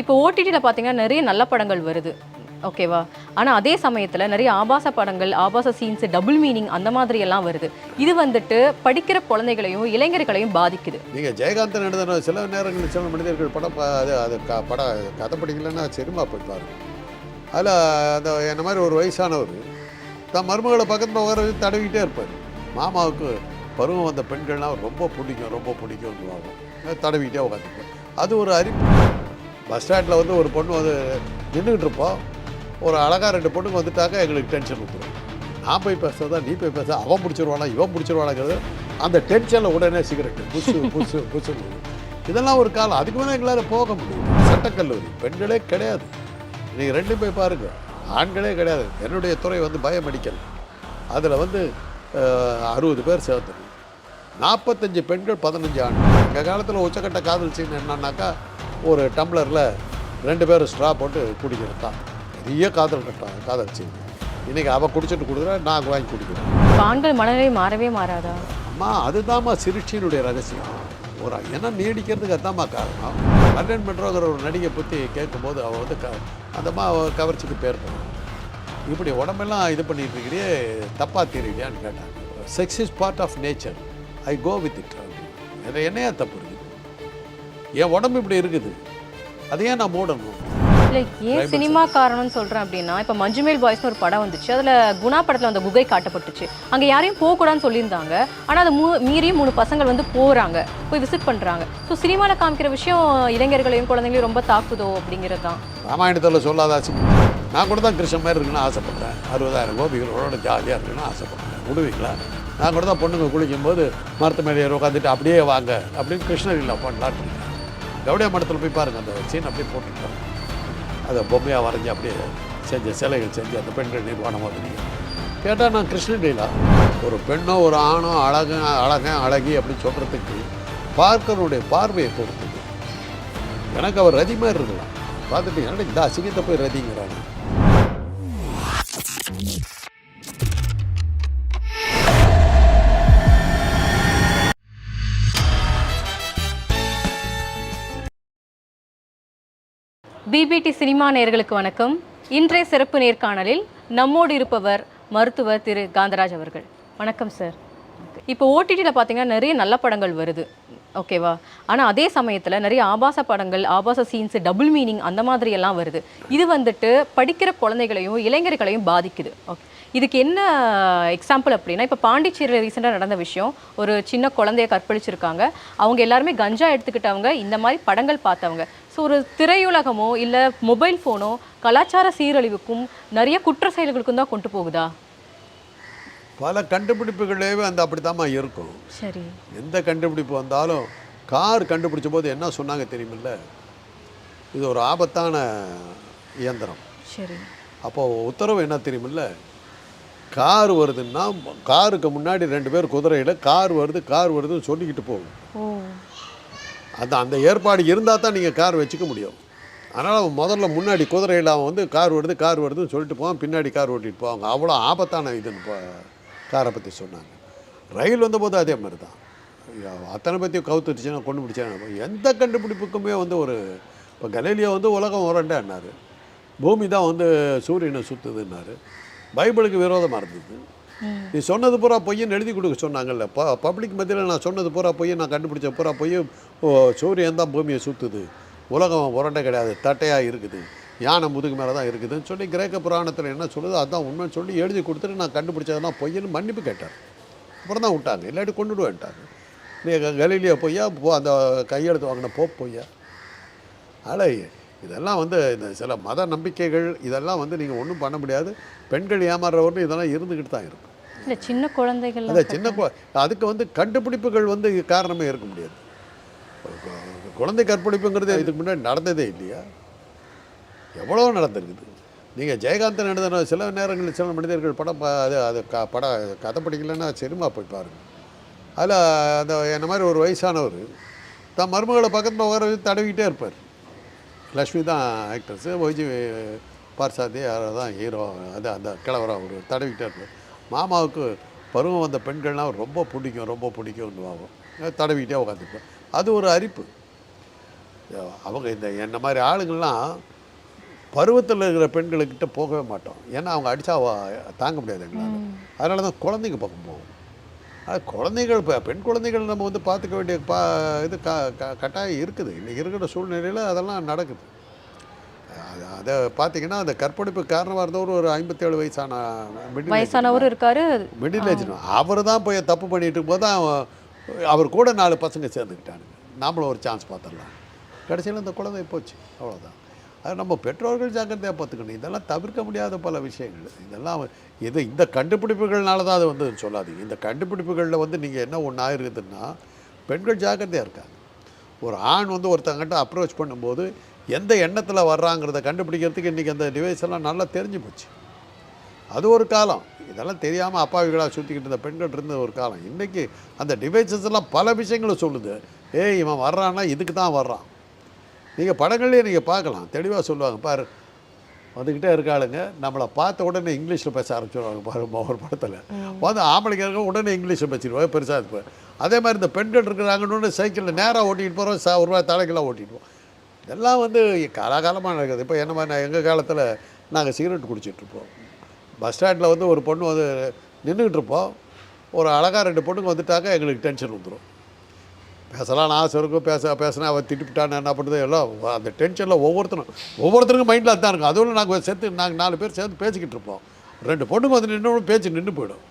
இப்போ ஓடிடியில் பார்த்தீங்கன்னா நிறைய நல்ல படங்கள் வருது. ஓகேவா ஆனால் அதே சமயத்தில் நிறைய ஆபாச படங்கள் ஆபாச சீன்ஸ் டபுள் மீனிங் அந்த மாதிரி எல்லாம் வருது. இது வந்துட்டு படிக்கிற குழந்தைகளையும் இளைஞர்களையும் பாதிக்குது. நீங்கள் ஜெயகாந்தன் எழுதின சில நேரங்களில் சில மனிதர்கள் படம் அது அது க படம் கதை படிக்கலன்னா சினிமா போய் பாருங்க. அதில் அந்த என்ன மாதிரி ஒரு வயசானவர் தன் மருமகளை பக்கத்தில் உட்கார தடவிக்கிட்டே இருப்பார். மாமாவுக்கு பருவம் வந்த பெண்கள்லாம் ரொம்ப பிடிக்கும் ரொம்ப பிடிக்கும்னு தடவிக்கிட்டே உட்காந்துருப்பார் அது ஒரு அறிவு. பஸ் ஸ்டாண்டில் வந்து ஒரு பொண்ணு வந்து நின்றுக்கிட்டு இருப்போம் ஒரு அழகா ரெண்டு பொண்ணுங்க வந்துட்டாக்க எங்களுக்கு டென்ஷன் வந்துடும் நான் போய் பேசுகிறதா நீ போய் பேச அவன் பிடிச்சிருவானா இவன் பிடிச்சிருவானாங்கிறது அந்த டென்ஷனில் உடனே சிகரெட்டு புதுசு புதுசு புசு இதெல்லாம் ஒரு காலம். அதுக்கு மேலே எங்களால் போக முடியும். சட்டக்கல்லூரி பெண்களே கிடையாது. நீங்கள் ரெண்டும் போய் பாருங்க. ஆண்களே கிடையாது. என்னுடைய துறை வந்து பயோமெடிக்கல். அதில் வந்து அறுபது பேர் சேர்த்து நாற்பத்தஞ்சு பெண்கள் பதினஞ்சு ஆண்கள். எங்கள் காலத்தில் உச்சக்கட்ட காதல் சீன் என்னன்னாக்கா ஒரு டம்ளரில் ரெண்டு பேரும் ஸ்ட்ரா போட்டு குடிக்கிறது தான். பெரிய காதல் கட்டம் காதல் சீன். இன்றைக்கி அவள் குடிச்சிட்டு கொடுக்குறா நான் வாங்கி குடிக்கிறேன். ஆண்கள் மனநிலை மாறவே மாறாதா? அம்மா அதுதாம்மா சிருஷ்டியினுடைய ரகசியம். ஒரு ஏன்னா நீடிக்கிறதுக்கு அதாம்மா காரணம். லண்டன் மெட்ரோங்கிற ஒரு நடிகை பற்றி கேட்கும்போது அவள் வந்து க அந்தம்மா கவர்ச்சிக்கு பேர் பண்ணான் இப்படி உடம்பெல்லாம் இது பண்ணிட்டு இருக்கிறியே தப்பாக தெரியலையான்னு கேட்டாங்க sex is part of nature I go with it என்னையா தப்பு என் உடம்பு இப்படி இருக்குது. அதை ஏன் நான் மூடணும் இல்லை ஏன் சினிமா காரணம்னு சொல்கிறேன் அப்படின்னா இப்போ மஞ்சுமேல் பாய்ஸ்னு ஒரு படம் வந்துச்சு. அதில் குணா படத்தில் அந்த குகை காட்டப்பட்டுச்சு. அங்கே யாரையும் போகக்கூடாதுன்னு சொல்லியிருந்தாங்க. ஆனால் அதை மூ மீறி மூணு பசங்கள் வந்து போகிறாங்க போய் விசிட் பண்ணுறாங்க ஸோ சினிமாவில் காமிக்கிற விஷயம் இளைஞர்களையும் குழந்தைங்களையும் ரொம்ப தாக்குதோ அப்படிங்கிறது தான். ராமாயணத்தில் சொல்லாதாச்சு நான் கூட தான் கிருஷ்ணன் மாதிரி இருக்குன்னு ஆசைப்பட்டேன் அறுபதாயிரம் கோபிகளோட ஜாலியாக இருக்குன்னு ஆசைப்பட்டேன் விடுவீங்களா? நான் கூட தான் பொண்ணுங்க குளிக்கும்போது மரத்து மேலே உட்காந்துட்டு அப்படியே வாங்க. அப்படின்னு கிருஷ்ணகிரியில் பண்ணலான்னு இருக்கேன் கவுடியா மடத்தில் போய் பாருங்கள் அந்த சீன் அப்படியே போட்டுருக்காங்க அதை பொம்மையாக வரைஞ்சி அப்படியே செஞ்ச சிலைகள் செஞ்சு அந்த பெண்கள் நிர்வாணமாக மாதிரி கேட்டால் நான் கிருஷ்ணகிரியில் ஒரு பெண்ணோ ஒரு ஆணோ அழகு அழகன் அழகி அப்படின்னு சொல்கிறதுக்கு பார்க்கனுடைய பார்வையை பொறுத்தது எனக்கு அவர் ரதி மாதிரி இருக்கலாம். பார்த்துட்டு என்னடா இந்த அசிங்கத்தை போய் ரதிங்கிறாங்க பிபிடி சினிமா நேர்களுக்கு வணக்கம். இன்றைய சிறப்பு நேர்காணலில் நம்மோடு இருப்பவர் மருத்துவர் திரு காந்தராஜ் அவர்கள். வணக்கம் சார். இப்போ ஓடிடியில் பார்த்தீங்கன்னா நிறைய நல்ல படங்கள் வருது. ஓகேவா ஆனால் அதே சமயத்தில் நிறைய ஆபாச படங்கள் ஆபாச சீன்ஸ் டபுள் மீனிங் அந்த மாதிரி எல்லாம் வருது. இது வந்துட்டு படிக்கிற குழந்தைகளையும் இளைஞர்களையும் பாதிக்குது. ஓகே இதுக்கு என்ன எக்ஸாம்பிள் அப்படின்னா இப்போ பாண்டிச்சேரியில் ரீசெண்டாக நடந்த விஷயம் ஒரு சின்ன குழந்தைய கற்பழிச்சிருக்காங்க. அவங்க எல்லாருமே கஞ்சா எடுத்துக்கிட்டவங்க இந்த மாதிரி படங்கள் பார்த்தவங்க. ஸோ ஒரு திரையுலகமோ இல்லை மொபைல் ஃபோனோ கலாச்சார சீரழிவுக்கும் நிறைய குற்ற செயல்களுக்கும் தான் கொண்டு போகுதா? பல கண்டுபிடிப்புகளே அந்த அப்படித்தாம்மா இருக்கும். சரி. எந்த கண்டுபிடிப்பு வந்தாலும் கார் கண்டுபிடிச்ச போது என்ன சொன்னாங்க தெரியுமில்ல? இது ஒரு ஆபத்தான இயந்திரம். சரி. அப்போது உத்தரவு என்ன தெரியுமில்ல? கார் வருதுன்னா காருக்கு முன்னாடி ரெண்டு பேர் குதிரையில் கார் வருது கார் வருதுன்னு சொல்லிக்கிட்டு போகும். ஓ. அந்த அந்த ஏற்பாடு இருந்தால் தான் நீங்கள் கார் வச்சுக்க முடியும். அதனால் அவன் முதல்ல முன்னாடி குதிரையில் அவன் வந்து கார் வருது கார் வருதுன்னு சொல்லிட்டு போவான் பின்னாடி கார் ஓட்டிட்டு போவாங்க. அவ்வளோ ஆபத்தான இதுன்னு இப்போ காரை பற்றி சொன்னாங்க. ரயில் வந்தபோது அதே மாதிரி தான் அத்தனை பற்றியும் கவுத்துருச்சுன்னா கொண்டு பிடிச்சாங்க எந்த கண்டுபிடிப்புக்குமே வந்து ஒரு இப்போ கலேலியா வந்து உலகம் உரண்டான்னாரு. பூமி தான் வந்து சூரியனை சுற்றுதுன்னாரு பைபிளுக்கு விரோதமாக இருந்தது. நீ சொன்னது பூரா பொய்யன்னு எழுதி கொடுக்க சொன்னாங்கல்ல. ப பப்ளிக் மத்தியில் நான் சொன்னது பூரா பொய்யை நான் கண்டுபிடிச்ச பூரா பொய்யை ஓ சூரியன் தான் பூமியை சுற்றுது உலகம் உரண்டை கிடையாது தட்டையாக இருக்குது. யானை முதுகு மேலே தான் இருக்குதுன்னு சொல்லி கிரேக்க புராணத்தில் என்ன சொல்லுதோ அதான் உண்மைன்னு சொல்லி எழுதி கொடுத்துட்டு நான் கண்டுபிடிச்சதெல்லாம் பொய்யன்னு மன்னிப்பு கேட்டார். அப்புறம் தான் விட்டாங்க இல்லாட்டி கொண்டுடுவேன்ட்டாங்க நீ கலீலியோ பொய்யா போ அந்த கையெழுத்து வாங்கின போப் பொய்யா? அதனால் இதெல்லாம் வந்து இந்த சில மத நம்பிக்கைகள் இதெல்லாம் வந்து நீங்கள் ஒன்றும் பண்ண முடியாது. பெண்கள் ஏமாறுறவர்கள் இதெல்லாம் இருந்துக்கிட்டு தான் இருக்கும். இல்லை சின்ன குழந்தைகள் அந்த சின்ன அதுக்கு வந்து கண்டுபிடிப்புகள் வந்து காரணமே இருக்க முடியாது. குழந்தை கற்பழிப்புங்கிறது இதுக்கு முன்னாடி நடந்ததே இல்லையா? எவ்வளோ நடந்திருக்குது. நீங்கள் ஜெயகாந்தன் எழுதின சில நேரங்களில் சில மனிதர்கள் படம் அது அது க பட கதை படிக்கலைன்னா சினிமா போய் பாருங்கள் அதில் அந்த என்ன மாதிரி ஒரு வயசானவர் தான் மருமகளை பக்கத்தில் உட்கார வச்சு தடவிக்கிட்டே இருப்பார். லக்ஷ்மி தான் ஆக்ட்ரஸு ஒய்ஜி பார்சாதி யாரோ தான் ஹீரோ அது அந்த கிழவரா ஒரு தடவிக்கிட்டே இருப்பார். மாமாவுக்கு பருவம் வந்த பெண்கள்லாம் ரொம்ப பிடிக்கும் ரொம்ப பிடிக்கும்னு ஆகும் தடவிக்கிட்டே உட்காந்துருப்பேன் அது ஒரு அரிப்பு. அவங்க இந்த என்ன மாதிரி ஆளுங்கள்லாம் பருவத்தில் இருக்கிற பெண்களுக்கிட்ட போகவே மாட்டோம். ஏன்னா அவங்க அடித்தா தாங்க முடியாது எங்களால். அதனால தான் குழந்தைங்க பக்கம் போகும் அது குழந்தைகள் இப்போ பெண் குழந்தைகள் நம்ம வந்து பார்த்துக்க வேண்டிய பா இது க- கட்டாயம் இருக்குது. இன்றைக்கி இருக்கிற சூழ்நிலையில் அதெல்லாம் நடக்குது. அது பார்த்தீங்கன்னா அந்த கற்பழிப்பு காரணமாக இருந்தவர் ஒரு ஐம்பத்தேழு வயசான வயசானவரும் இருக்காரு. மிடில் ஏஜ் அவர் தான் போய் தப்பு பண்ணிட்டு இருக்கும்போது அவர் கூட நாலு பசங்க சேர்ந்துக்கிட்டானுங்க நாமளும் ஒரு சான்ஸ் பார்த்துடலாம். கடைசியில் இந்த குழந்தை போச்சு. அவ்வளோதான் அது நம்ம பெற்றோர்கள் ஜாக்கிரதையாக பார்த்துக்கணும். இதெல்லாம் தவிர்க்க முடியாத பல விஷயங்கள். இதெல்லாம் இது இந்த கண்டுபிடிப்புகள்னால தான் அது வந்து சொல்லாதீங்க. இந்த கண்டுபிடிப்புகளில் வந்து நீங்கள் என்ன ஒன்று ஆயிருக்குதுன்னா பெண்கள் ஜாக்கிரதையாக இருக்காங்க. ஒரு ஆண் வந்து ஒருத்தங்கிட்ட அப்ரோச் பண்ணும்போது எந்த எண்ணத்தில் வர்றாங்கிறத கண்டுபிடிக்கிறதுக்கு இன்றைக்கி அந்த டிவைஸ் எல்லாம் நல்லா தெரிஞ்சு போச்சு. அது ஒரு காலம். இதெல்லாம் தெரியாமல் அப்பாவிகளாக சுற்றிக்கிட்டு இருந்த பெண்கள் இருந்த ஒரு காலம். இன்றைக்கி அந்த டிவைசஸ் எல்லாம் பல விஷயங்களை சொல்லுது. ஏய் இவன் வர்றான்னா இதுக்கு தான் வர்றான். நீங்கள் படங்கள்லேயே நீங்கள் பார்க்கலாம். தெளிவாக சொல்லுவாங்க. பாரு வந்துக்கிட்டே இருக்காளுங்க. நம்மளை பார்த்த உடனே இங்கிலீஷில் பேச ஆரம்பிச்சிடுவாங்க பாருங்க ஒரு படத்தில். வந்து ஆம்பளைங்க இருக்க உடனே இங்கிலீஷில் பேசிடுவாங்க. பெருசாக இருப்பேன் அதே மாதிரி இந்த பெண்கள் இருக்கிறாங்கன்னு சைக்கிளில் நேராக ஓட்டிகிட்டு போகிறோம் சா ஒரு ரூபாய் தலைக்கெல்லாம் ஓட்டிட்டு போவோம் இதெல்லாம் வந்து காலாகாலமாக நடக்குது. இப்போ என்ன மாதிரி எங்கள் காலத்தில் நாங்கள் சிகரெட் குடிச்சிட்ருப்போம். பஸ் ஸ்டாண்டில் வந்து ஒரு பொண்ணு வந்து நின்றுக்கிட்டு இருப்போம் ஒரு அழகாக ரெண்டு பொண்ணுங்க வந்துட்டாக்க எங்களுக்கு டென்ஷன் வந்துடும் பேசலாம் ஆசை இருக்கும் பேச பேசினா அவள் திட்டுப்பிட்டான்னு என்ன பண்ணுறது எல்லாம் அந்த டென்ஷனில் ஒவ்வொருத்தரும் ஒவ்வொருத்தருக்கும் மைண்டில் அதான் இருக்கும். அதுவும் நாங்கள் சேர்த்து நாங்கள் நாலு பேர் சேர்ந்து பேசிக்கிட்டு இருப்போம் ரெண்டு பொண்ணுங்க வந்து நின்று பேச்சு நின்று போயிடும்.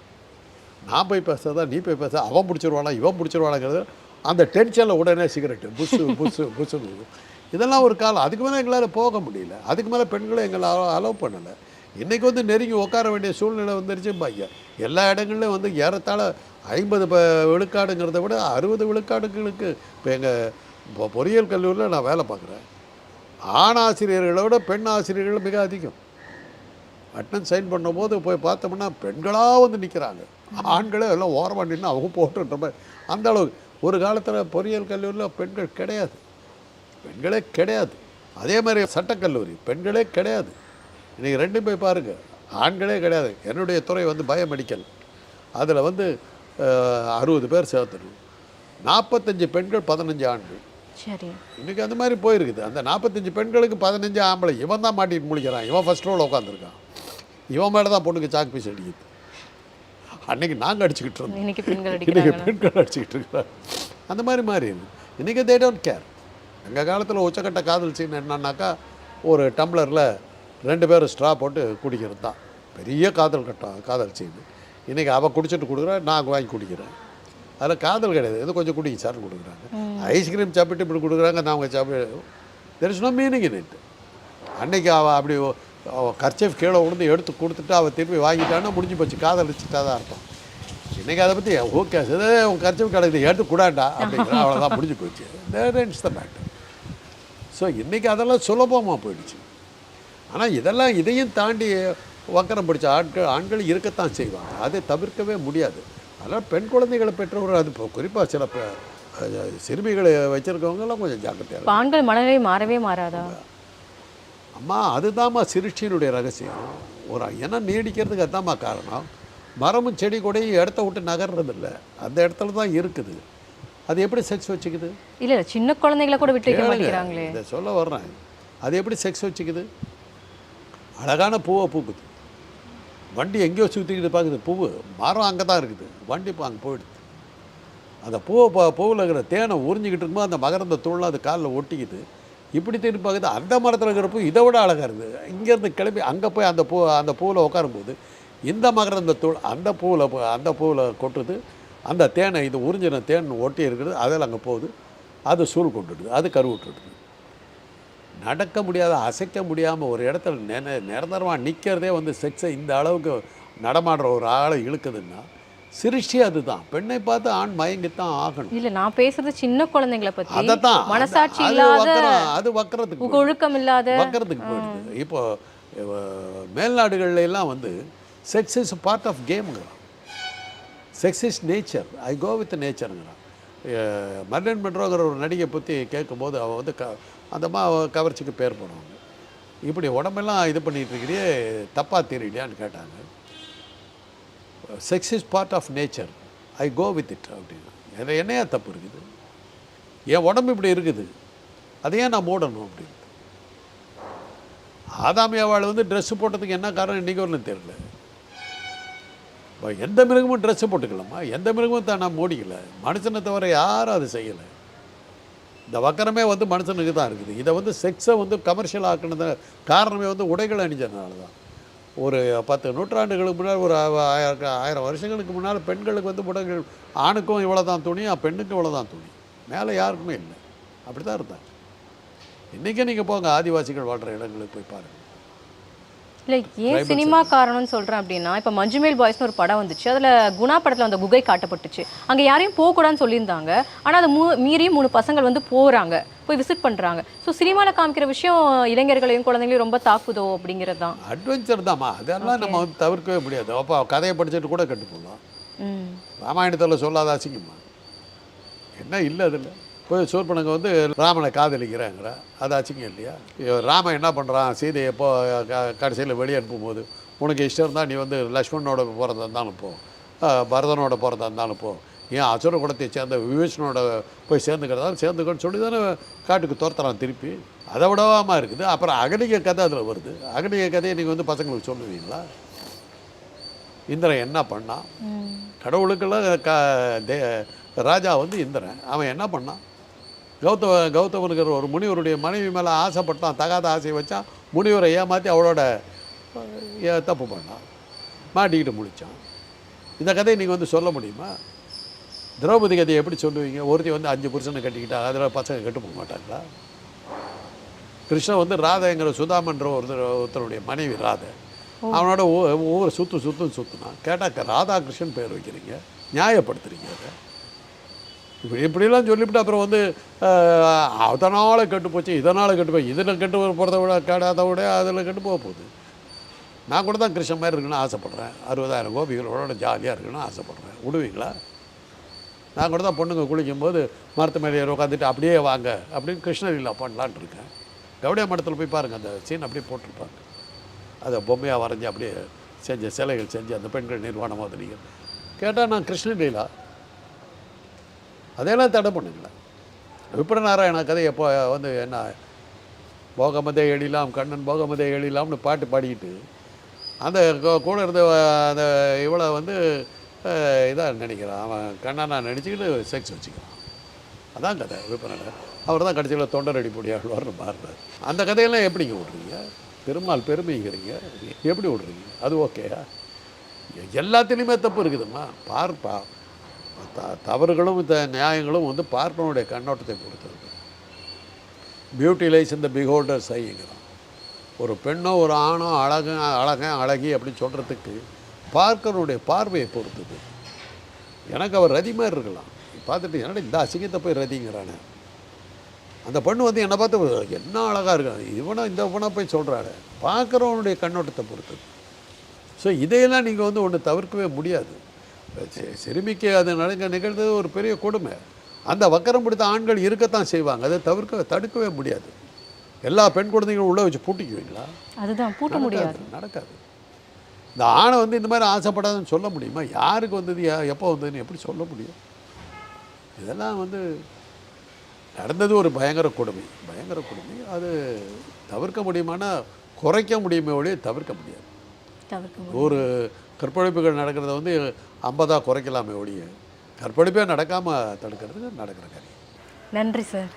நான் போய் பேசுறதா நீ போய் பேச அவன் பிடிச்சிருவானா இவன் பிடிச்சிருவானாங்கிறது அந்த டென்ஷனில் உடனே சிகரெட்டு புஸ்ஸு புஸ்ஸு புஸ்ஸு இதெல்லாம் ஒரு காலம். அதுக்கு மேலே எங்களால் போக முடியல. அதுக்கு மேலே பெண்களை எங்களை அலோவ் பண்ணலை. இன்றைக்கி வந்து நெருங்கி உட்கார வேண்டிய சூழ்நிலை வந்துருச்சு. பையன் எல்லா இடங்கள்லையும் வந்து ஏறத்தாழ ஐம்பது ப விழுக்காடுங்கிறத விட அறுபது விழுக்காடுகளுக்கு இப்போ எங்கள் இப்போ பொறியியல் கல்லூரியில் நான் வேலை பார்க்குறேன். ஆண் ஆசிரியர்களை விட பெண் ஆசிரியர்கள் மிக அதிகம். அட்டன் சைன் பண்ணும்போது போய் பார்த்தோம்னா பெண்களாக வந்து நிற்கிறாங்க ஆண்களே எல்லாம் ஓரமாக நின்று அவங்க போட்டுன்ற மாதிரி. அந்த அளவுக்கு ஒரு காலத்தில் பொறியியல் கல்லூரியில் பெண்கள் கிடையாது. பெண்களே கிடையாது. அதே மாதிரி சட்டக்கல்லூரி பெண்களே கிடையாது. இன்றைக்கி ரெண்டும் போய் பாருங்கள் ஆண்களே கிடையாது. என்னுடைய துறை வந்து பயோமெடிக்கல். அதில் வந்து அறுபது பேர் சேர்த்துணும். நாற்பத்தஞ்சு பெண்கள் பதினஞ்சு ஆண்கள். சரி. இன்றைக்கி அந்த மாதிரி போயிருக்குது. அந்த நாற்பத்தஞ்சு பெண்களுக்கு பதினஞ்சு ஆம்பளை இவன் தான் மாட்டிட்டு முழிக்கிறான். இவன் ஃபஸ்ட் ரோவில் உட்காந்துருக்கான் இவன் மேலே தான் பொண்ணுக்கு சாக்கு பீஸ் அடிக்குது. அன்னைக்கு நாங்கள் அடிச்சுக்கிட்டு இருந்தோம். இன்றைக்கி பெண்கள் அடிச்சுக்கிட்டு இருக்கிறாங்க அந்த மாதிரி மாறி இன்றைக்கி தே டோன்ட் கேர் எங்கள் காலத்தில் உச்சக்கட்ட காதல் சீன் என்னன்னாக்கா ஒரு டம்ளரில் ரெண்டு பேரும் ஸ்ட்ரா போட்டு குடிக்கிறது தான் பெரிய காதல் கட்டம் காதல் சீன் இன்றைக்கி அவள் குடிச்சிட்டு கொடுக்குறா நான் வாங்கி குடிக்கிறேன். அதில் காதல் கிடையாது. இது கொஞ்சம் குடிங்க சார்னு கொடுக்குறாங்க. ஐஸ்கிரீம் சாப்பிட்டு இப்படி கொடுக்குறாங்க நான் அவங்க சாப்பிட்டு there is no meaning in it அன்னைக்கு அவள் அப்படி கர்ச்சீஃப் கீழே விழுந்து எடுத்து கொடுத்துட்டு அவள் திருப்பி வாங்கிட்டான்னா முடிஞ்சு போச்சு. காதலிச்சுட்டா தான் அர்த்தம். இன்றைக்கி அதை பற்றி ஓகே சரி உன் கர்ச்சீஃப் கிடக்குது எடுத்து கூடாண்டா? அப்படிங்கிற அவ்வளோதான் முடிஞ்சு போச்சு. தேட்ஸ் த மேட்டர் ஸோ இன்றைக்கி அதெல்லாம் சுலபமாக போயிடுச்சு. ஆனால் இதெல்லாம் இதையும் தாண்டி வக்கரம் பிடிச்ச ஆட்கள் ஆண்கள் இருக்கத்தான் செய்வாங்க. அதை தவிர்க்கவே முடியாது. அதனால் பெண் குழந்தைகளை பெற்றவர் அது இப்போ குறிப்பாக சில சிறுமிகளை வச்சுருக்கவங்கெல்லாம் கொஞ்சம் ஜாக்கிரதையாக ஆண்கள் மனநிலை மாறவே மாறாதா? அம்மா அதுதாம்மா சிருஷ்டியினுடைய ரகசியம். ஒரு இனம் நீடிக்கிறதுக்கு அதாம்மா காரணம். மரமும் செடி கொடையும் இடத்த விட்டு நகர்றது இல்ல அந்த இடத்துல தான் இருக்குது. அது எப்படி செக்ஸ் வச்சுக்குது? இல்ல இல்ல சின்ன குழந்தைகளை கூட விட்டு வைக்க. மாட்டேங்கிறாங்களே. இதை சொல்ல வர்றேன். அது எப்படி செக்ஸ் வச்சுக்குது? அழகான பூவை பூக்குது. வண்டி எங்கேயோ சுற்றிக்கிட்டு பார்க்குது பூவு மரம் அங்கே தான் இருக்குது. வண்டி இப்போ அங்கே போயிடுது. அந்த பூவை ப பூவில் இருக்கிற தேனை உறிஞ்சிக்கிட்டு இருக்கும்போது அந்த மகரந்த தூள்லாம் அது காலில் ஒட்டிக்குது. இப்படி திரும்பி பார்க்குது அந்த மரத்தில் இருக்கிற பூ இதை விட அழகாக இருக்குது. இங்கேருந்து கிளம்பி அங்கே போய் அந்த பூ அந்த பூவில் உட்காரும்போது இந்த மகரந்த தூள் அந்த பூவில் அந்த பூவில் கொட்டுது. அந்த தேனை இது உறிஞ்சின தேன் ஒட்டி இருக்குது அதில் அங்கே போகுது. அது சூழ் கொண்டுடுது அது கருவுட்டுடுது நடக்க முடியாத அசைக்க முடியாமல் ஒரு இடத்துல நின நிரந்தரமாக நிற்கிறதே வந்து செக்ஸை இந்த அளவுக்கு நடமாடுற ஒரு ஆளை இழுக்குதுன்னா சிருஷ்டி அதுதான். பெண்ணை பார்த்து ஆண் மயங்கித்தான் ஆகணும். இல்ல நான் பேசுறது சின்ன குழந்தைங்களை பத்தி. அதைத்தான். மனசாட்சி அது இல்லாத அது வக்கரத்துக்கு போயிடுது. ஒழுக்கம் இல்லாத. வக்கரத்துக்கு போயிடுது. இப்போ மேல்நாடுகள்ல எல்லாம் வந்து sex is part of கேம்ங்கிறான் sex is nature I go with நேச்சருங்கிறான் Marilyn மெட்ரோங்கிற ஒரு நடிகை பற்றி கேட்கும்போது அவள் வந்து க அந்த அவள் கவர்ச்சிக்கு பேர் போனவங்க இப்படி உடம்பெல்லாம் இது பண்ணிகிட்டு இருக்கிறியே தப்பாக தெரியலையான்னு கேட்டாங்க. Sex is part of nature I go with it அப்படின்னு. எனக்கு என்னையா தப்பு இருக்குது? என் உடம்பு இப்படி இருக்குது. அதையே நான் மூடணும் அப்படின்னு ஆதாமி வந்து ட்ரெஸ்ஸு போட்டதுக்கு என்ன காரணம் இன்றைக்கி வரலும் தெரியல. எந்த மிருகமும் ட்ரெஸ்ஸு போட்டுக்கலாமா எந்த மிருகமும் தான் நான் மூடிக்கல. மனுஷனை தவிர யாரும் அது செய்யலை. இந்த வக்கரமே வந்து மனுஷனுக்கு தான் இருக்குது. இதை வந்து செக்ஸை வந்து கமர்ஷியல் ஆக்கினது காரணமே வந்து உடைகள் அணிஞ்சதுனால தான். ஒரு பத்து நூற்றாண்டுகளுக்கு முன்னால் ஒரு ஆயிரம் ஆயிரம் வருஷங்களுக்கு முன்னால் பெண்களுக்கு வந்து உடைகள் ஆணுக்கும் இவ்வளோ தான் துணி பெண்ணுக்கும் இவ்வளோ தான் துணி. மேலே யாருக்குமே இல்லை. அப்படி தான் இருந்தாங்க. இன்றைக்கே நீங்கள் போங்க. ஆதிவாசிகள் வாழ்கிற இடங்களுக்கு போய் பாருங்கள் இல்லை ஏன் சினிமா காரணம்னு சொல்கிறேன் அப்படின்னா இப்போ மஞ்சுமேல் பாய்ஸ்னு ஒரு படம் வந்துச்சு. அதில் குணா படத்தில் அந்த குகை காட்டப்பட்டுச்சு. அங்கே யாரையும் போகக்கூடாதுன்னு சொல்லியிருந்தாங்க. ஆனால் அதை மூ மீறி மூணு பசங்கள் வந்து போகிறாங்க போய் விசிட் பண்ணுறாங்க ஸோ சினிமாவில் காமிக்கிற விஷயம் இளைஞர்களையும் குழந்தைங்களையும் ரொம்ப தாக்குதோ அப்படிங்கிறது தான் அட்வென்ச்சர் தாம்மா. அதெல்லாம் நம்ம தவிர்க்கவே முடியாது. அப்போ கதையை படிச்சுட்டு கூட கட்டு போடலாம் ம். ராமாயணத்தில் சொல்லாத அசிங்கம்மா. என்ன இல்லை அதில். போய் சூர்பனங்க வந்து ராமனை காதலிக்கிறாங்கிற. அது அசிங்கம் இல்லையா? ராமன் என்ன பண்ணுறான் சீதையை போ கடைசியில் வெளியே அனுப்பும்போது உனக்கு இஷ்டம் இருந்தால் நீ வந்து லக்ஷ்மணனோட போகிறதா இருந்தாலும் போ. பரதனோட போகிறதா இருந்தாலும் போ. ஏன் அசுர குலத்தை சேர்ந்த விபீஷணோட போய் சேர்ந்துக்கிறதா சேர்ந்துக்கன்னு சொல்லி தானே காட்டுக்கு துரத்துறான் திருப்பி. அதை விடவாமல் இருக்குது. அப்புறம் அகலிக கதை அதில் வருது. அகலிக கதையை நீங்கள் வந்து பசங்களுக்கு சொல்லுவீங்களா? இந்திரன் என்ன பண்ணான்? கடவுளுக்கெல்லாம் க தே ராஜா வந்து இந்திரன். அவன் என்ன பண்ணான்? கௌதம கௌதமனுங்கிற ஒரு முனிவருடைய மனைவி மேலே ஆசைப்பட்டான் தகாத ஆசையை வச்சான் முனிவரை ஏமாற்றி அவளோட தப்பு பண்ணான். மாட்டிக்கிட்டு முடித்தான் இந்த கதையை நீங்கள் வந்து சொல்ல முடியுமா? திரௌபதி கதையை எப்படி சொல்லுவீங்க? ஒருத்தி வந்து அஞ்சு புருஷனை கட்டிக்கிட்டா அதில் பசங்க கெட்டு போக மாட்டாங்களா? கிருஷ்ணன் வந்து ராதைங்கிற சுதாமன்ற ஒருத்தர் ஒருத்தருடைய மனைவி ராதை. அவனோட ஒவ்வொரு சுத்து சுத்தும் சுற்றுனான் கேட்டாக்க ராதாகிருஷ்ணன் பேர் வைக்கிறீங்க. நியாயப்படுத்துறீங்க அதை. இப்படிலாம் சொல்லிவிட்டு அப்புறம் வந்து அதனால் கெட்டு போச்சு இதனால் கெட்டு போய் இதில் கெட்டு போகிறத விட கெடாத விட அதில் கெட்டு போக போகுது. நான் கூட தான் கிருஷ்ணன் மாதிரி இருக்கணும்னு ஆசைப்பட்றேன். அறுபதாயிரம் கோபிகளோட ஜாலியாக இருக்கணும்னு ஆசைப்பட்றேன். விடுவீங்களா? நான் கூட தான் பொண்ணுங்க குளிக்கும்போது மரத்து மேலே உட்காந்துட்டு அப்படியே வாங்க அப்படின்னு கிருஷ்ணலீலா பண்ணலான்ட்டு இருக்கேன். கவுடியா மடத்தில் போய் பாருங்கள் அந்த சீன் அப்படியே போட்டிருப்பாங்க. அதை பொம்மையாக வரைஞ்சி அப்படியே செஞ்ச சிலைகள் செஞ்சு அந்த பெண்கள் நிர்வாணமாக நீங்கள் கேட்டால் நான் கிருஷ்ணலீலா அதையெல்லாம் தடை பண்ணுங்களேன் விப்ரநாராயண கதை எப்போ வந்து என்ன போகமதே எழிலாம் கண்ணன் போகமதே எழிலாம்னு பாட்டு பாடிக்கிட்டு அந்த கூட இருந்த அந்த இவளை வந்து இதாக நினைக்கிறான். அவன் கண்ணனா நினச்சிக்கிட்டு செக்ஸ் வச்சுக்கிறான். அதான் கதை விற்பனை அவர் தான் கடைசியில் தொண்டர் பொடியாழ்வார்னு மாறினார் அந்த கதையெல்லாம் எப்படிங்க விட்றீங்க பெருமாள் பெருமைங்கிறீங்க. எப்படி விட்றீங்க அது ஓகேயா? எல்லாத்துலேயுமே தப்பு இருக்குதும்மா. பார்ப்பா. த தவறுகளும் இந்த நியாயங்களும் வந்து பார்ப்பனுடைய கண்ணோட்டத்தை பொறுத்தது. Beauty lies in the beholder சைங்கிறான் ஒரு பெண்ணோ ஒரு ஆணோ அழகன் அழகன் அழகி அப்படின்னு சொல்கிறதுக்கு பார்க்கறனுடைய பார்வையை பொறுத்தது. எனக்கு அவர் ரதி மாதிரி இருக்கலாம். பார்த்துட்டு என்னடா இந்த அசிங்கத்தை போய் ரதிங்கிறானே. அந்த பொண்ணு வந்து என்னை பார்த்து என்ன அழகாக இருக்கான் இவனை இந்த இவனை போய் சொல்கிறாரு பார்க்குறவனுடைய கண்ணோட்டத்தை பொறுத்தது. ஸோ இதையெல்லாம் நீங்கள் வந்து ஒன்று தவிர்க்கவே முடியாது. சிறுமிக்கு அது நடங்க நிகழ்ந்தது ஒரு பெரிய கொடுமை. அந்த வக்கரம் பிடித்த ஆண்கள் இருக்கத்தான் செய்வாங்க. அதை தவிர்க்க தடுக்கவே முடியாது. எல்லா பெண் குழந்தைங்களும் உள்ளே வச்சு பூட்டிக்குவீங்களா? அதுதான் பூட்ட முடியாது. நடக்காது. இந்த ஆணை வந்து இந்த மாதிரி ஆசைப்படாதுன்னு சொல்ல முடியுமா? யாருக்கு வந்தது? யா- எப்போ வந்ததுன்னு எப்படி சொல்ல முடியும்? இதெல்லாம் வந்து நடந்தது ஒரு பயங்கர கொடுமை. பயங்கர கொடுமை. அது தவிர்க்க முடியுமானா குறைக்க முடியுமே ஒழிய தவிர்க்க முடியாது. ஒரு கற்பழிப்புகள் நடக்கிறத வந்து ஐம்பதாக குறைக்கலாமே ஒழிய. கற்பழிப்பே நடக்காமல் தடுக்கிறதுக்கு நடக்கிற காரியம். நன்றி சார்.